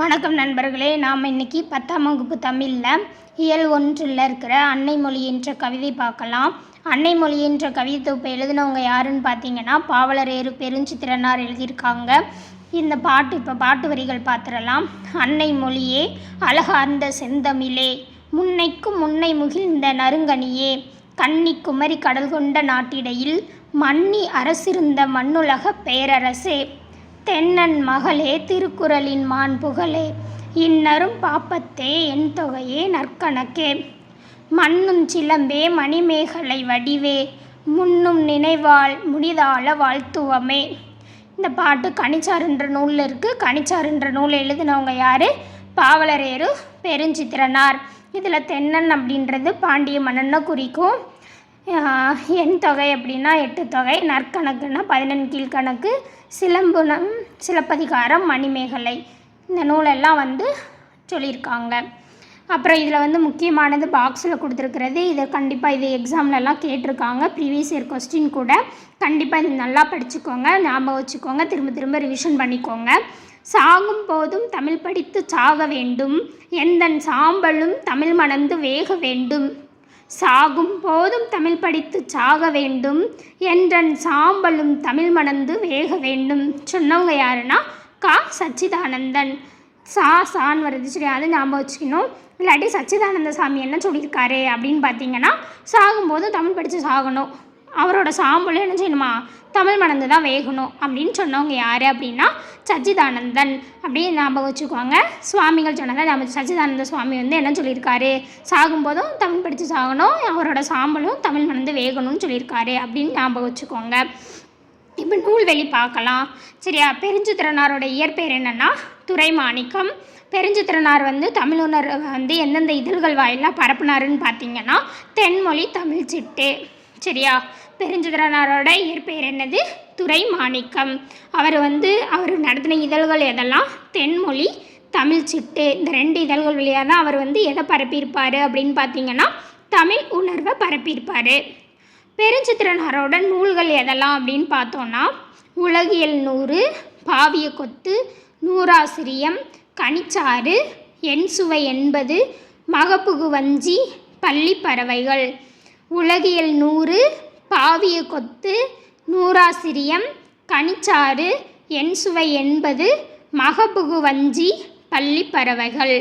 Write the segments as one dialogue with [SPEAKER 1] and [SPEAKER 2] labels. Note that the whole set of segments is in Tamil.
[SPEAKER 1] வணக்கம் நண்பர்களே நாம் இன்னைக்கு பத்தாம் வகுப்பு தமிழில் இயல் ஒன்றில் இருக்கிற அன்னை மொழி என்ற கவிதை பார்க்கலாம். அன்னை மொழி என்ற கவிதை தொகுப்பை எழுதினவங்க யாருன்னு பார்த்தீங்கன்னா பாவலரேறு பெருஞ்சித்திரனார் எழுதியிருக்காங்க. இந்த பாட்டு இப்போ பாட்டு வரிகள் பார்த்துடலாம். அன்னை மொழியே அழகார்ந்த செந்தமிழே முன்னைக்கும் முன்னை முகிழ்ந்த நறுங்கனியே கன்னி குமரி கடல் கொண்ட நாட்டிடையில் மன்னி அரசிருந்த மண்ணுலக பேரரசே தென்னன் மகளே திருக்குறளின் மான் புகழே இன்னரும் பாப்பத்தே என் தொகையே நற்கணக்கே. மண்ணும் சிலம்பே மணிமேகலை வடிவே முன்னும் நினைவால் முடிதாள வாழ்த்துவமே. இந்த பாட்டு கனிச்சாறுன்ற நூலில் இருக்குது கனிச்சாறுன்ற நூல் எழுதினவங்க யார்? பாவலரேறு பெருஞ்சித்திரனார். இதில் தென்னன் அப்படின்றது பாண்டிய மன்னனை குறிக்கும். எண் தொகை அப்படின்னா எட்டு தொகை நற்கணக்குன்னா பதினெண் கீழ்கணக்கு சிலம்புனம் சிலப்பதிகாரம் மணிமேகலை. இந்த நூலெல்லாம் வந்து சொல்லியிருக்காங்க. அப்புறம் இதில் வந்து முக்கியமானது பாக்ஸில் கொடுத்துருக்கிறது. இதை கண்டிப்பாக இது எக்ஸாம்லலாம் கேட்டிருக்காங்க. ப்ரீவியஸ் இயர் கொஸ்டின் கூட. கண்டிப்பாக இது நல்லா படிச்சுக்கோங்க ஞாபகம் வச்சுக்கோங்க திரும்ப திரும்ப ரிவிஷன் பண்ணிக்கோங்க. சாகும் போதும் தமிழ் படித்து சாக வேண்டும். எந்தன் சாம்பலும் தமிழ் மணந்து வேக வேண்டும். சாகும் போதும் தமிழ் படித்து சாக வேண்டும். என்றன் சாம்பலும் தமிழ் மணந்து வேக வேண்டும். சொன்னவங்க யாருன்னா கா. சச்சிதானந்தன். சா. சான் வருது. சரி அதை ஞாபகம் வச்சுக்கணும். இல்லாட்டி சச்சிதானந்த சாமி என்ன சொல்லியிருக்காரு அப்படின்னு பார்த்தீங்கன்னா சாகும்போது தமிழ் படித்து சாகணும். அவரோட சாம்பலும் என்ன செய்யணுமா தமிழ் மணந்து தான் வேகணும் அப்படின்னு சொன்னவங்க யார் அப்படின்னா சச்சிதானந்தன். அப்படின்னு ஞாபகம் வச்சுக்குவாங்க சுவாமிகள் சொன்னதை நம்ம சச்சிதானந்த சுவாமி வந்து என்ன சொல்லியிருக்காரு? சாகும்போதும் தமிழ் படித்து சாகணும் அவரோட சாம்பலும் தமிழ் மணந்து வேகணும்னு சொல்லியிருக்காரு அப்படின்னு ஞாபகம் வச்சுக்கோங்க. இப்போ நூல்வெளி பார்க்கலாம். சரியா? பெருஞ்சித்திரனாரோட இயற்பெயர் என்னன்னா துரைமாணிக்கம். பெருஞ்சித்திரனார் வந்து தமிழுணர் வந்து எந்தெந்த இதழ்கள் வாயிலாக பரப்புனாருன்னு பார்த்தீங்கன்னா தென்மொழி தமிழ் சிட்டு சரியா? பெருஞ்சித்திரனாரோட இயற்பெயர் என்னது? துரைமாணிக்கம். அவர் வந்து அவர் நடத்தின இதழ்கள் எதெல்லாம்? தென்மொழி தமிழ் சிட்டு இந்த ரெண்டு இதழ்கள் வழியாக தான் அவர் வந்து எதை பரப்பியிருப்பார் அப்படின்னு பார்த்தீங்கன்னா தமிழ் உணர்வை பரப்பியிருப்பார். பெருஞ்சித்திரனாரோட நூல்கள் எதெல்லாம் அப்படின்னு பார்த்தோன்னா உலகியல் நூறு பாவிய கொத்து நூறாசிரியம் கனிச்சாறு என் சுவை என்பது மகப்புகு வஞ்சி பள்ளி பறவைகள். உலகியல் நூறு பாவிய கொத்து நூறாசிரியம் கனிச்சாறு என் சுவை என்பது மகப்புகு வஞ்சி பள்ளி பறவைகள்.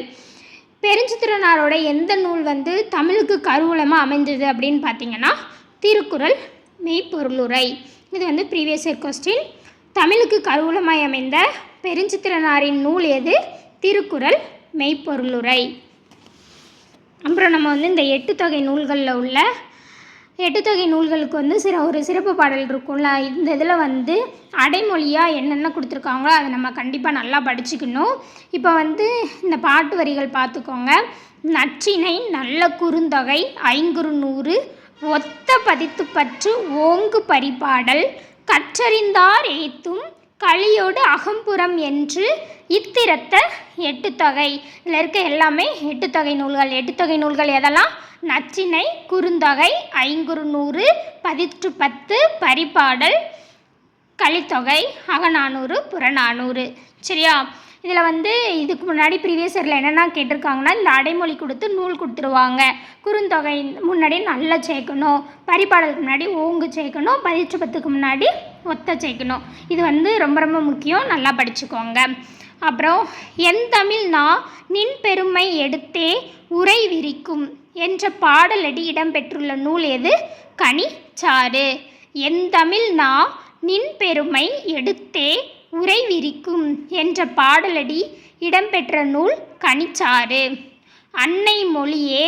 [SPEAKER 1] பெருஞ்சித்திரனாரோட எந்த நூல் வந்து தமிழுக்கு கருவூலமாக அமைஞ்சது அப்படின்னு பார்த்தீங்கன்னா திருக்குறள் மெய்ப்பொருளுரை. இது வந்து ப்ரீவியஸ் இயர் கொஸ்டின் தமிழுக்கு கருவூலமாய் அமைந்த பெருஞ்சித்திரனாரின் நூல் எது? திருக்குறள் மெய்ப்பொருளுரை. அப்புறம் நம்ம வந்து இந்த எட்டு தொகை நூல்களில் உள்ள எட்டுத்தொகை நூல்களுக்கு வந்து சிற ஒரு சிறப்பு பாடல் இருக்கும்ல. இந்த இதில் வந்து அடைமொழியாக என்னென்ன கொடுத்துருக்காங்களோ அதை நம்ம கண்டிப்பாக நல்லா படிச்சுக்கணும். இப்போ வந்து இந்த பாட்டு வரிகள் பார்த்துக்கோங்க நச்சினை நல்ல குறுந்தொகை ஐங்குறு நூறு ஒத்த பதித்து பற்று ஓங்கு பரிபாடல் கற்றறிந்தார் ஏத்தும் களியோடு அகம்புறம் என்று இத்திரத்த எட்டு தொகை இதில் இருக்க எல்லாமே எட்டு தொகை நூல்கள். எட்டு தொகை நூல்கள் எதெல்லாம்? நச்சினை குறுந்தொகை ஐங்குறு நூறு பதிற்று பத்து பரிபாடல் கலித்தொகை அகநானூறு புறநானூறு. சரியா? இதில் வந்து இதுக்கு முன்னாடி ப்ரீவியஸ் இயரில் என்னென்ன கேட்டிருக்காங்கன்னா இந்த அடைமொழி கொடுத்து நூல் கொடுத்துருவாங்க. குறுந்தொகை முன்னாடி நல்லா சேர்க்கணும். பரிபாடலுக்கு முன்னாடி ஓங்கு சேர்க்கணும். பதிற்று பத்துக்கு முன்னாடி ஒத்த சேர்க்கணும். இது வந்து ரொம்ப ரொம்ப முக்கியம். நல்லா படிச்சுக்கோங்க. அப்புறம் என் தமிழ்னா நின் பெருமை எடுத்தே உரை விரிக்கும் என்ற பாடலடி இடம்பெற்றுள்ள நூல் எது? கனிச்சாறு. என் தமிழ்னா நின் பெருமை எடுத்தே உரை விரிக்கும் என்ற பாடலடி இடம்பெற்ற நூல் கனிச்சாறு. அன்னை மொழியே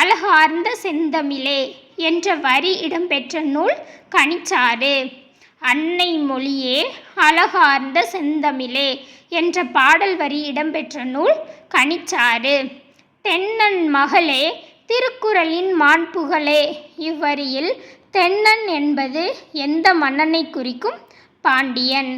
[SPEAKER 1] அழகார்ந்த செந்தமிழே என்ற வரி இடம்பெற்ற நூல் கனிச்சாறு. அன்னை மொழியே அழகார்ந்த செந்தமிழே என்ற பாடல் வரி இடம்பெற்ற நூல் கனிச்சாறு. தென்னன் மகளே திருக்குறளின் மாண்புகளே இவ்வரியில் தென்னன் என்பது எந்த மன்னனை குறிக்கும்? பாண்டியன்.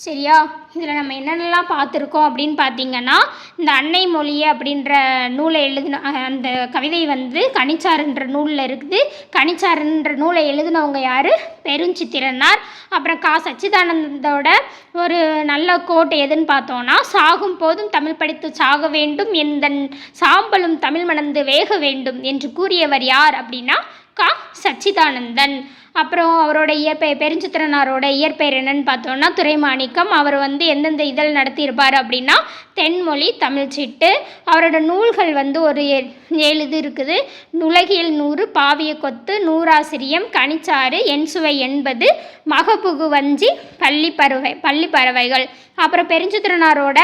[SPEAKER 1] சரியா? இதில் நம்ம என்னென்னலாம் பார்த்துருக்கோம் அப்படின்னு பார்த்தீங்கன்னா இந்த அன்னை மொழி அப்படின்ற நூலை எழுதின அந்த கவிதை வந்து கணிச்சாருன்ற நூலில் இருக்குது. கணிச்சாருன்ற நூலை எழுதினவங்க யார்? பெருஞ்சித்திரனார். அப்புறம் கா. சச்சிதானந்தோட ஒரு நல்ல கோட் எதுன்னு பார்த்தோன்னா சாகும் போதும் தமிழ் படித்து சாக வேண்டும். எந்தன் சாம்பலும் தமிழ் மணந்து வேக வேண்டும் என்று கூறியவர் யார் அப்படின்னா கா சச்சிதானந்தன். அப்புறம் அவரோட இயற்பெயர் பெருஞ்சித்திரனாரோட இயற்பெயர் என்னன்னு பார்த்தோன்னா துரைமாணிக்கம். அவர் வந்து எந்தெந்த இதழ் நடத்தியிருப்பார் அப்படின்னா தென்மொழி தமிழ்ச்சிட்டு. அவரோட நூல்கள் வந்து ஒரு ஏ- ஏழு இது இருக்குது. உலகியல் நூறு பாவிய கொத்து நூறாசிரியம் கனிச்சாறு என் சுவை எண்பது மகப்புகு வஞ்சி பள்ளி பறவை பள்ளி பறவைகள். அப்புறம் பெருஞ்சித்திரனாரோட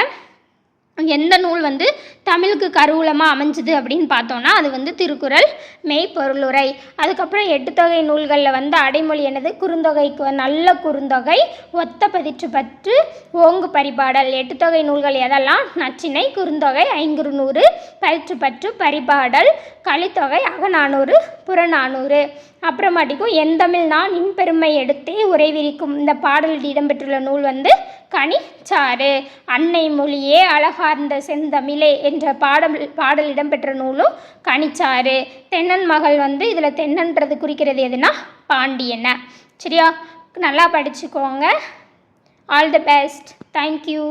[SPEAKER 1] எந்த நூல் வந்து தமிழுக்கு கருவூலமாக அமைஞ்சுது அப்படின்னு பார்த்தோன்னா அது வந்து திருக்குறள் மெய்ப்பொருளுரை. அதுக்கப்புறம் எட்டுத்தொகை நூல்களில் வந்து அடைமொழி என்னது? குறுந்தொகைக்கு நல்ல குறுந்தொகை ஒத்த பதிற்று பற்று ஓங்கு பரிபாடல். எட்டுத்தொகை நூல்கள் எதெல்லாம்? நச்சினை குறுந்தொகை ஐங்குறுநூறு பயிற்று பற்று பரிபாடல் கலித்தொகை அகநானூறு புறநானூறு. அப்புறமாட்டிக்கும் எந்தமிழ் நான் இன்பெருமை எடுத்தே உரைவிரிக்கும் இந்த பாடலில் இடம்பெற்றுள்ள நூல் வந்து கனிச்சாறு. அன்னை மொழியே அழகார்ந்த செந்தமிழே என்ற பாடல் பாடல் இடம்பெற்ற நூலும் கனிச்சாறு. தென்னன் மகள் வந்து இதில் தென்னன்றது குறிக்கிறது எதுனா பாண்டியனை. சரியா? நல்லா படிச்சுக்கோங்க. All the best thank you